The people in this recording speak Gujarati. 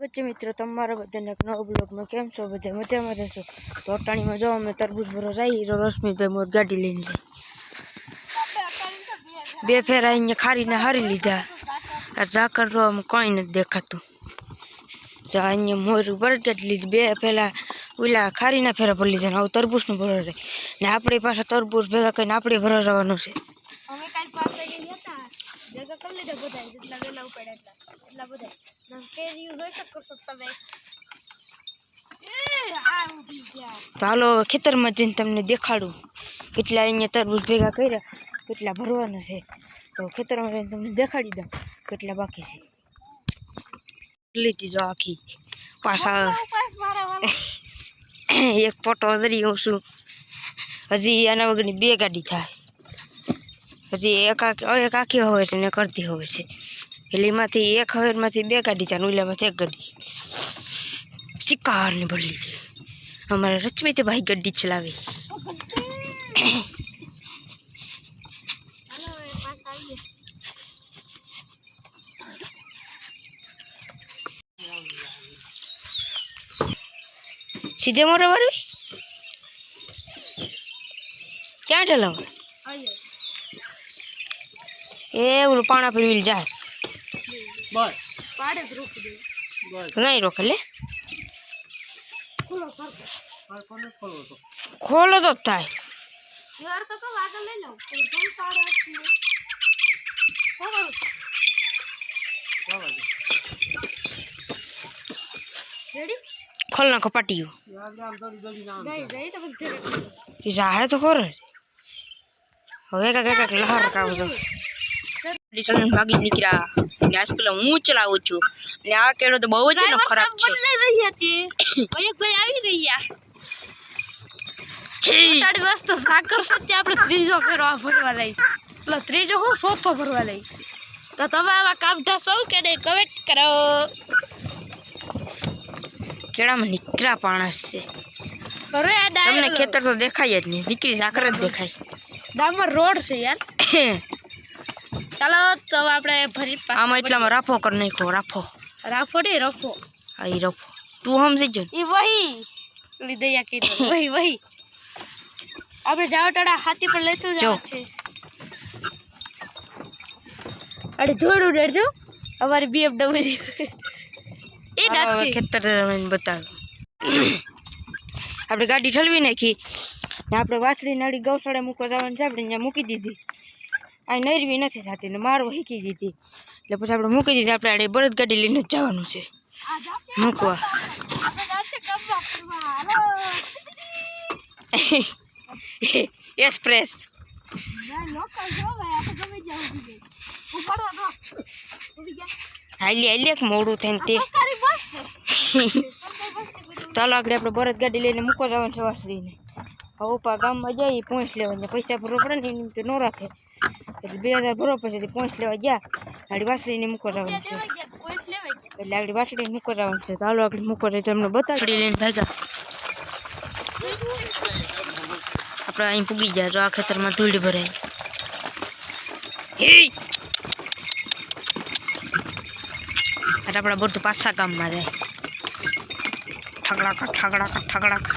વચ્ચે મિત્રો, તમારા બધાને એક નવો બ્લોગમાં કેમ છો? બધા મજામાં રહેશો તો અટાણીમાં જાઓ, અમે તરબૂજ ભરો તો રશ્મિભાઈ મોર ગાડી લઈને જાય. બે ફેરા અહીંયા ખારીને હારી લીધા. આ ઝાકર તો આમ કંઈ નથી દેખાતું. જા અહીંયા મોર બરડ ગાડી લીધી. બે પેલા ઓલા ખારીના ફેરા ભરી લીધા આવું તરબૂચનું ભરો રહે ને આપણી પાસે તરબૂચ ભેગા કરીને આપણે ભરો રહેવાનું છે ભેગા કરી લીધા બધા, જેટલા વહેલા ઉપાડ્યા એટલા બધા. હાલો ખેતરમાં જઈને તમને દેખાડું. કેટલા અહીંયા તરબૂચ ભેગા કર્યા, કેટલા ભરવાના છે. તો ખેતરમાં જઈને તમને દેખાડી દઉં કેટલા બાકી છે. લીધી જો આખી પાછા. એક ફોટો ધરી હું છું. હજી આના વગરની બે ગાડી થાય. હજી એક આખી એક આખી હોય છે ને કરતી હોય છે. એટલે એમાંથી એક હવેરમાંથી બે ગાડી થાય ને ઓલામાંથી એક ગાડી શિકારની ભરલી છે. અમારા રચમિત ભાઈ ગાડી ચલાવે. હાલો એ પાસ આવીએ સીધે મોરે વરવી ક્યાં ઠેલાવ આવીએ એ ઓલું પાણા પર વ્હીલ જાય પાડે જ રોકી દે નહીં રોકે લે ખુલ્લો કરતો ખોલો તો જ થાય યાર તો કહો આગળ લઈ લો કોઈ પણ પાડે આપી શું કરું રેડી ખોલ નાખો પાટીયું ગઈ ગઈ તો પછી રાહે તો ખોર હવે કાંક કાંક લહાર કાવ ને આજ પેલા હું ચલાવું છું? ને આ કેળો તો બહુ જ એનો ખરાબ છે. રહ્યા છે. ભાઈ આવી રહ્યા. તારી વસ્તુ સાકર સત્ય આપણે ત્રીજો ફેરો ભરવા લઈ. એટલે ત્રીજો હું ચોથો ભરવા લઈ. તો તમે આવા કામ થશો કે નહીં? કમેન્ટ કરો. કેળામાં નીકળ્યા પાણસ છે. અરે આ તમને ખેતર તો દેખાય જ નહીં. નીકળી સાકર જ દેખાય. ડામર રોડ છે યાર. ચાલો તો આપણે ફરી આમાં એટલામાં રાફો કરી નાખો રાફો. રાખો ને રફો. હા એ રફો. તું સમજી જો એ વહી. દયા કીધું. વહી વહી. આપણે જાવ ટાડા હાથી પર લેતું. જાવ છે. અરે થોડું ડરજો અમારી બીએમડબલ્યુ એ નથી ખેતર બતાવ્યું આપણે ગાડી ઠલવી નાખી. ને આપણે વાછડી નાળી ગૌશાળા મૂકવા જવાનું છે. આપણે અહીંયા મૂકી દીધી. આ નરવી નથી થતી ને મારો હીકી દીધી એટલે પછી આપણે મૂકી દીધી આપણે આડે બળદ ગાડી લઈને જ જવાનું છે. મૂકવા. એક્સપ્રેસ હાલી હાલી એક મોડું થઈને તે. ચાલો આગળ આપણે બળદ ગાડી લઈને મૂકવા જવાનું છે વાસળીને. હવે ઉપા ગામમાં જઈએ પહોંચ લેવા પૈસા ભરવા પડે ને એની તો ન રાખે. એટલે બે હજાર પડશે એટલે પહોંચ લેવા ગયા. ગાડી વાસળીને મૂકવા જવાનું છે. એટલે આગળ વાસળીને મૂકવા જવાનું છે. હાલો આગળ મૂકવા જાય તમને બતાવી. લઈને ભાગ્યા આપણે અહીં પૂગી ગયા તો આ ખેતરમાં ધૂળ ભરાય. એટલે આપણા બધું પાછા ગામમાં જાય. ઠગડાકા ઠગડાકા ઠગડાકા